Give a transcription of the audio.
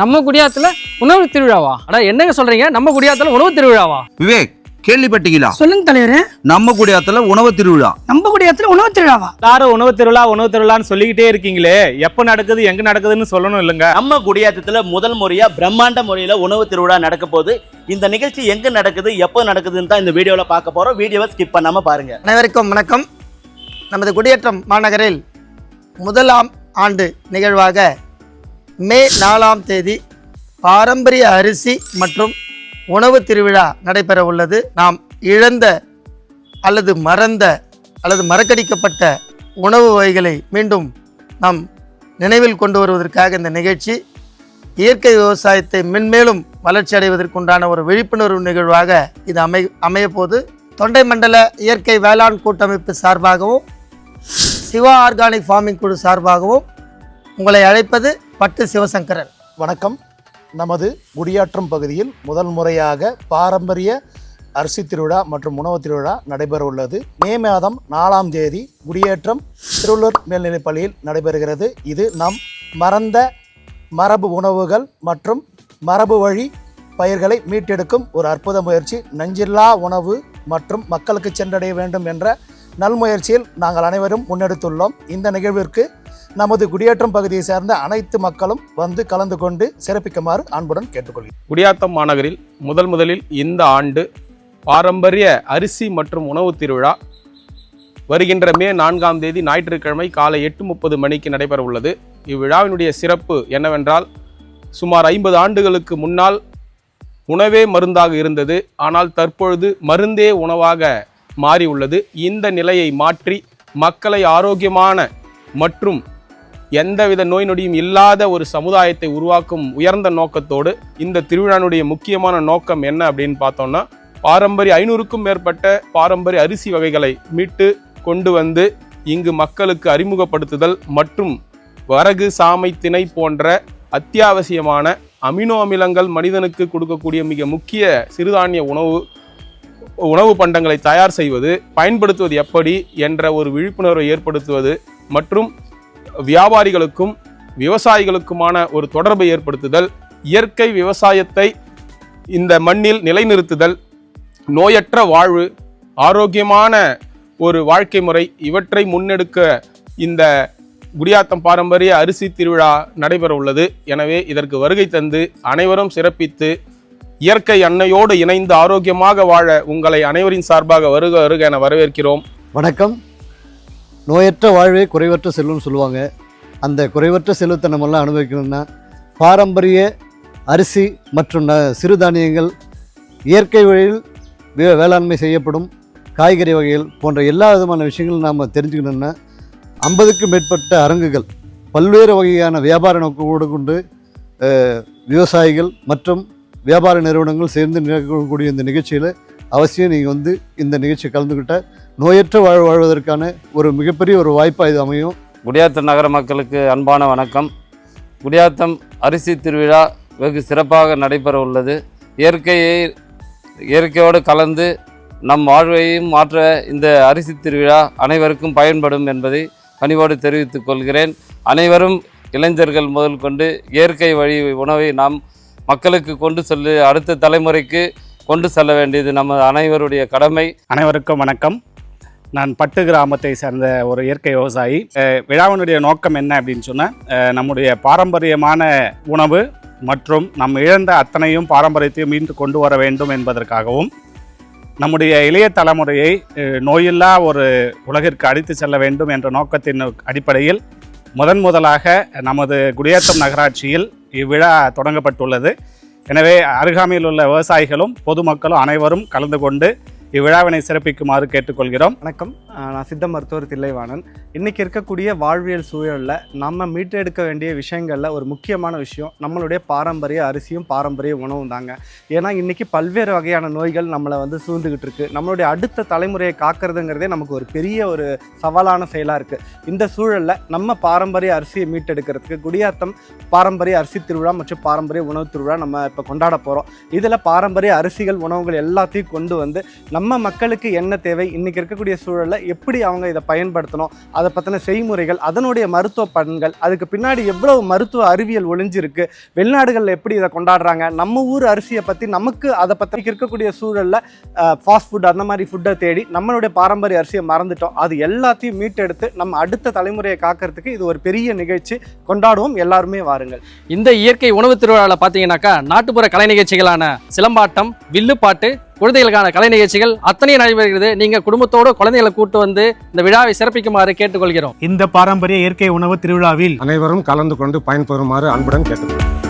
நம்ம குடியாத்துல உணவு திருவிழாவா? அடா என்னங்க சொல்றீங்க? நம்ம குடியாத்துல உணவு திருவிழாவா? விவேக் கேள்விப்பட்டீங்களா? சொல்லுங்க தலைவரே. நம்ம குடியாத்துல உணவு திருவிழா. நம்ம குடியாத்துல உணவு திருவிழாவா? எல்லாரும் உணவு திருவிழா உணவு திருவிழான்னு சொல்லிக்கிட்டே இருக்கீங்களே. எப்ப நடக்குது எங்க நடக்குதுன்னு சொல்லணும் இல்லைங்க. நம்ம குடியாத்தத்துல முதல் முறையா பிரம்மாண்ட முறையில உணவு திருவிழா நடக்க போகுது. இந்த நிகழ்ச்சி எங்க நடக்குது எப்போ நடக்குதுன்னு தான் இந்த வீடியோல பார்க்க போறோம். வீடியோவை ஸ்கிப் பண்ணாம பாருங்க. அனைவருக்கும் வணக்கம். நமது குடியேற்றம் மாநகரில் முதலாம் ஆண்டு நிகழ்வாக மே நாலாம் தேதி பாரம்பரிய அரிசி மற்றும் உணவு திருவிழா நடைபெற உள்ளது. நாம் இழந்த அல்லது மறந்த அல்லது மறக்கடிக்கப்பட்ட உணவு வகைகளை மீண்டும் நாம் நினைவில் கொண்டு வருவதற்காக இந்த நிகழ்ச்சி இயற்கை விவசாயத்தை மென்மேலும் வளர்ச்சி அடைவதற்குண்டான ஒரு விழிப்புணர்வு நிகழ்வாக இது அமை அமையப்போது. தொண்டை மண்டல இயற்கை வேளாண் கூட்டமைப்பு சார்பாகவும் சிவா ஆர்கானிக் ஃபார்மிங் குழு சார்பாகவும் உங்களை அழைப்பது பட்டு சிவசங்கரன் வணக்கம். நமது குடியாற்றம் பகுதியில் முதல் முறையாக பாரம்பரிய அரிசி திருவிழா மற்றும் உணவு திருவிழா நடைபெற உள்ளது. மே மாதம் நாலாம் தேதி குடியேற்றம் திருவள்ளூர் மேல்நிலைப் பள்ளியில் நடைபெறுகிறது. இது நம் மறந்த மரபு உணவுகள் மற்றும் மரபு வழி பயிர்களை மீட்டெடுக்கும் ஒரு அற்புத முயற்சி. நஞ்சில்லா உணவு மற்றும் மக்களுக்கு சென்றடைய வேண்டும் என்ற நல்முயற்சியில் நாங்கள் அனைவரும் முன்னெடுத்துள்ளோம். இந்த நிகழ்விற்கு நமது குடியேற்றம் பகுதியை சேர்ந்த அனைத்து மக்களும் வந்து கலந்து கொண்டு சிறப்பிக்குமாறு அன்புடன் கேட்டுக்கொள்கிறேன். குடியாத்தம் மாநகரில் முதல் முதலில் இந்த ஆண்டு பாரம்பரிய அரிசி மற்றும் உணவு திருவிழா வருகின்ற மே நான்காம் தேதி ஞாயிற்றுக்கிழமை காலை எட்டு முப்பது மணிக்கு நடைபெற உள்ளது. இவ்விழாவினுடைய சிறப்பு என்னவென்றால் சுமார் ஐம்பது ஆண்டுகளுக்கு முன்னால் உணவே மருந்தாக இருந்தது. ஆனால் தற்பொழுது மருந்தே உணவாக மாறி உள்ளது இந்த நிலையை மாற்றி மக்களை ஆரோக்கியமான மற்றும் எந்தவித நோய் நொடியும் இல்லாத ஒரு சமுதாயத்தை உருவாக்கும் உயர்ந்த நோக்கத்தோடு இந்த திருவிழானுடைய முக்கியமான நோக்கம் என்ன அப்படின்னு பார்த்தோம்னா பாரம்பரிய ஐநூறுக்கும் மேற்பட்ட பாரம்பரிய அரிசி வகைகளை மீட்டு கொண்டு வந்து இங்கு மக்களுக்கு அறிமுகப்படுத்துதல் மற்றும் வரகு சாமை திணை போன்ற அத்தியாவசியமான அமினோ அமிலங்கள் மனிதனுக்கு கொடுக்கக்கூடிய மிக முக்கிய சிறுதானிய உணவு உணவு பண்டங்களை தயார் செய்வது பயன்படுத்துவது எப்படி என்ற ஒரு விழிப்புணர்வை ஏற்படுத்துவது மற்றும் வியாபாரிகளுக்கும் விவசாயிகளுக்குமான ஒரு தொடர்பை ஏற்படுத்துதல் இயற்கை விவசாயத்தை இந்த மண்ணில் நிலைநிறுத்துதல் நோயற்ற வாழ்வு ஆரோக்கியமான ஒரு வாழ்க்கை முறை இவற்றை முன்னெடுக்க இந்த குடியாத்தம் பாரம்பரிய அரிசி திருவிழா நடைபெற உள்ளது. எனவே இதற்கு வருகை தந்து அனைவரும் சிறப்பித்து இயற்கை அன்னையோடு இணைந்து ஆரோக்கியமாக வாழ உங்களை அனைவரின் சார்பாக வருக வருக என வரவேற்கிறோம். வணக்கம். நோயற்ற வாழ்வே குறைவற்ற செல்வம்னு சொல்லுவாங்க. அந்த குறைவற்ற செல்வத்தை நம்மெல்லாம் அனுபவிக்கணும்னா பாரம்பரிய அரிசி மற்றும் ந சிறுதானியங்கள் இயற்கை வழியில் வே வேளாண்மை செய்யப்படும் காய்கறி வகைகள் போன்ற எல்லா விதமான விஷயங்களும் நாம் தெரிஞ்சுக்கணும்னா ஐம்பதுக்கும் மேற்பட்ட அரங்குகள் பல்வேறு வகையான வியாபார நோக்கோடு கொண்டு விவசாயிகள் மற்றும் வியாபார நிறுவனங்கள் சேர்ந்து நடக்கக்கூடிய இந்த நிகழ்ச்சியில் அவசியம் நீங்கள் வந்து இந்த நிகழ்ச்சி கலந்துக்கிட்ட நோயற்ற வாழ் வாழ்வதற்கான ஒரு மிகப்பெரிய ஒரு வாய்ப்பாக இது அமையும். குடியாத்தம் நகர மக்களுக்கு அன்பான வணக்கம். குடியாத்தம் அரிசி திருவிழா வெகு சிறப்பாக நடைபெற உள்ளது. இயற்கையை இயற்கையோடு கலந்து நம் வாழ்வையும் மாற்ற இந்த அரிசி திருவிழா அனைவருக்கும் பயன்படும் என்பதை பணிவோடு தெரிவித்துக் கொள்கிறேன். அனைவரும் இளைஞர்கள் முதல் கொண்டு இயற்கை வழி உணவை நாம் மக்களுக்கு கொண்டு செல்லு அடுத்த தலைமுறைக்கு கொண்டு செல்ல வேண்டியது நம்ம அனைவருடைய கடமை. அனைவருக்கும் வணக்கம். நான் பட்டு கிராமத்தை சேர்ந்த ஒரு இயற்கை விவசாயி. விழாவினுடைய நோக்கம் என்ன அப்படின்னு சொன்னால் நம்முடைய பாரம்பரியமான உணவு மற்றும் நம் இழந்த அத்தனையும் பாரம்பரியத்தையும் மீண்டு கொண்டு வர வேண்டும் என்பதற்காகவும் நம்முடைய இளைய தலைமுறையை நோயில்லா ஒரு உலகிற்கு அடித்து செல்ல வேண்டும் என்ற நோக்கத்தின் அடிப்படையில் முதன் முதலாக நமது குடியாத்தம் நகராட்சியில் இவ்விழா தொடங்கப்பட்டுள்ளது. எனவே அருகாமையில் உள்ள விவசாயிகளும் பொதுமக்களும் அனைவரும் கலந்து கொண்டு இவ்விழாவினை சிறப்பிக்குமாறு கேட்டுக்கொள்கிறோம். வணக்கம். நான் சித்த மருத்துவர் தில்லைவாணன். இன்றைக்கி இருக்கக்கூடிய வாழ்வியல் சூழலில் நம்ம மீட்டெடுக்க வேண்டிய விஷயங்களில் ஒரு முக்கியமான விஷயம் நம்மளுடைய பாரம்பரிய அரிசியும் பாரம்பரிய உணவும் தாங்க. ஏன்னா இன்றைக்கி பல்வேறு வகையான நோய்கள் நம்மளை வந்து சூழ்ந்துக்கிட்டு இருக்குது நம்மளுடைய அடுத்த தலைமுறையை காக்கிறதுங்கிறதே நமக்கு ஒரு பெரிய ஒரு சவாலான செயலாக இருக்குது இந்த சூழலில் நம்ம பாரம்பரிய அரிசியை மீட்டெடுக்கிறதுக்கு குடியாத்தம் பாரம்பரிய அரிசி திருவிழா மற்றும் பாரம்பரிய உணவு திருவிழா நம்ம இப்போ கொண்டாட போகிறோம் இதில் பாரம்பரிய அரிசிகள் உணவுகள் எல்லாத்தையும் கொண்டு வந்து நம்ம நம்ம மக்களுக்கு என்ன தேவை? இன்றைக்கி இருக்கக்கூடிய சூழலில் எப்படி அவங்க இதை பயன்படுத்தணும்? அதை பற்றின செய்முறைகள் அதனுடைய மருத்துவ பலன்கள் அதுக்கு பின்னாடி எவ்வளவு மருத்துவ அறிவியல் ஒளிஞ்சிருக்கு வெளிநாடுகளில் எப்படி இதை கொண்டாடுறாங்க நம்ம ஊர் அரிசியை பற்றி நமக்கு அதை பற்றி இருக்கக்கூடிய சூழலில் ஃபாஸ்ட் ஃபுட் அந்த மாதிரி ஃபுட்டை தேடி நம்மளுடைய பாரம்பரிய அரிசியை மறந்துட்டோம். அது எல்லாத்தையும் மீட்டெடுத்து நம்ம அடுத்த தலைமுறையை காக்கிறதுக்கு இது ஒரு பெரிய நிகழ்ச்சி. கொண்டாடுவோம். எல்லாருமே வாருங்கள். இந்த இயற்கை உணவு திருவிழாவில் பார்த்தீங்கன்னாக்கா நாட்டுப்புற கலை நிகழ்ச்சிகளான சிலம்பாட்டம் வில்லுப்பாட்டு குழந்தைகளுக்கான கலை நிகழ்ச்சிகள் அத்தனையும் நடைபெறுகிறது. நீங்க குடும்பத்தோடு குழந்தைகளை கூட்டு வந்து இந்த விழாவை சிறப்பிக்குமாறு கேட்டுக்கொள்கிறோம். இந்த பாரம்பரிய இயற்கை உணவு திருவிழாவில் அனைவரும் கலந்து கொண்டு பயன்பெறுமாறு அன்புடன் கேட்டுக்கொள்கிறேன்